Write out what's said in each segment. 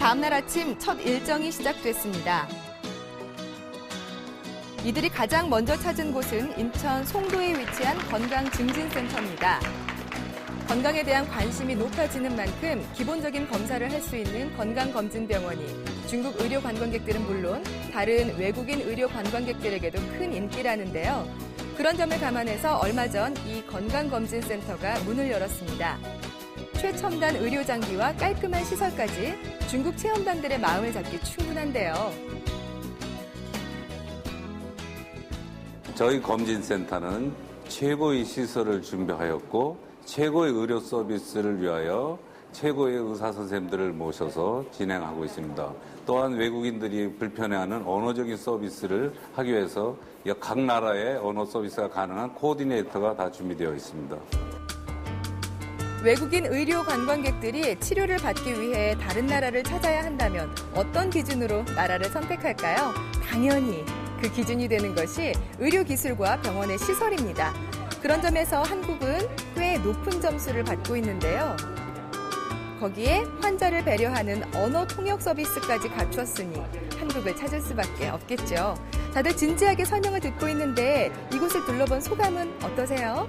다음날 아침 첫 일정이 시작됐습니다. 이들이 가장 먼저 찾은 곳은 인천 송도에 위치한 건강증진센터입니다. 건강에 대한 관심이 높아지는 만큼 기본적인 검사를 할 수 있는 건강검진병원이 중국 의료 관광객들은 물론 다른 외국인 의료 관광객들에게도 큰 인기라는데요. 그런 점을 감안해서 얼마 전 이 건강검진센터가 문을 열었습니다. 최첨단 의료 장비와 깔끔한 시설까지 중국 체험단들의 마음을 잡기 충분한데요. 저희 검진센터는 최고의 시설을 준비하였고 최고의 의료 서비스를 위하여 최고의 의사 선생님들을 모셔서 진행하고 있습니다. 또한 외국인들이 불편해하는 언어적인 서비스를 하기 위해서 각 나라의 언어 서비스가 가능한 코디네이터가 다 준비되어 있습니다. 외국인 의료 관광객들이 치료를 받기 위해 다른 나라를 찾아야 한다면 어떤 기준으로 나라를 선택할까요? 당연히 그 기준이 되는 것이 의료 기술과 병원의 시설입니다. 그런 점에서 한국은 꽤 높은 점수를 받고 있는데요. 거기에 환자를 배려하는 언어 통역 서비스까지 갖췄으니 한국을 찾을 수밖에 없겠죠. 다들 진지하게 설명을 듣고 있는데 이곳을 둘러본 소감은 어떠세요?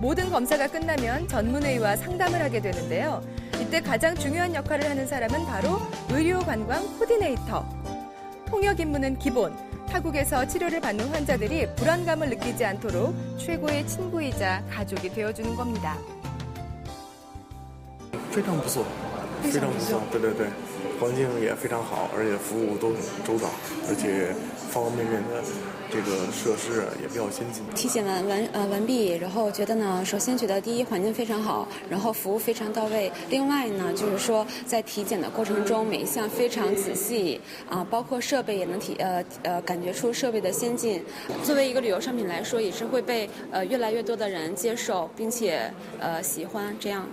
모든 검사가 끝나면 전문의와 상담을 하게 되는데요. 이때 가장 중요한 역할을 하는 사람은 바로 의료 관광 코디네이터. 통역 임무는 기본. 타국에서 치료를 받는 환자들이 불안감을 느끼지 않도록 최고의 친구이자 가족이 되어주는 겁니다. 필병 부서 非常不错，对对对，环境也非常好，而且服务都很周到，而且方方面面的这个设施也比较先进。体检完完呃完毕，然后觉得呢，首先觉得第一环境非常好，然后服务非常到位。另外呢，就是说在体检的过程中，每一项非常仔细啊，包括设备也能体呃呃感觉出设备的先进。作为一个旅游商品来说，也是会被呃越来越多的人接受，并且呃喜欢这样。